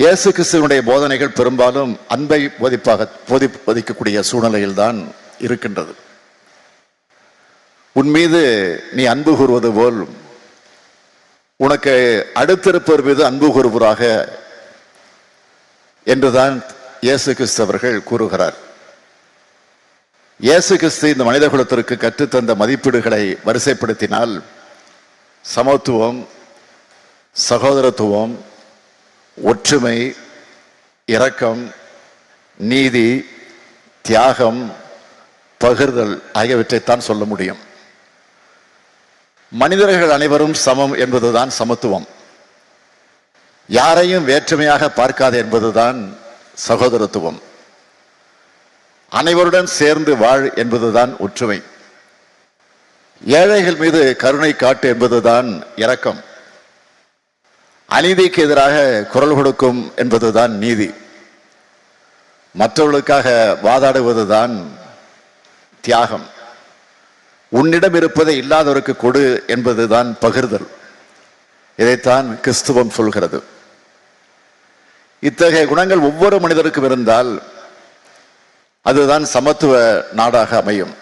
இயேசு கிறிஸ்துவனுடைய போதனைகள் பெரும்பாலும் அன்பை போதிப்பாக போதி போதிக்கக்கூடிய சூழ்நிலையில்தான் இருக்கின்றது. உன் மீது நீ அன்பு கூறுவது போல் உனக்கு அடுத்திருப்பவர் மீது அன்பு கூறுவராக என்றுதான் இயேசு கிறிஸ்து அவர்கள் கூறுகிறார். இயேசு கிறிஸ்து இந்த மனித குலத்திற்கு கற்றுத்தந்த மதிப்பீடுகளை வரிசைப்படுத்தினால் சமத்துவம் சகோதரத்துவம் ஒற்றுமை இரக்கம் நீதி தியாகம் பகிர்தல் ஆகியவற்றைத்தான் சொல்ல முடியும். மனிதர்கள் அனைவரும் சமம் என்பதுதான் சமத்துவம். யாரையும் வேற்றுமையாக பார்க்காது என்பதுதான் சகோதரத்துவம். அனைவருடன் சேர்ந்து வாழ் என்பதுதான் ஒற்றுமை. ஏழைகள் மீது கருணை காட்டு என்பதுதான் இரக்கம். அநீதிக்கு எதிராக குரல் கொடுக்கும் என்பதுதான் நீதி. மற்றவர்களுக்காக வாதாடுவதுதான் தியாகம். உன்னிடம் இருப்பதை இல்லாதவருக்கு கொடு என்பதுதான் பகிர்தல். இதைத்தான் கிறிஸ்துவம் சொல்கிறது. இத்தகைய குணங்கள் ஒவ்வொரு மனிதருக்கும் இருந்தால் அதுதான் சமத்துவ நாடாக அமையும்.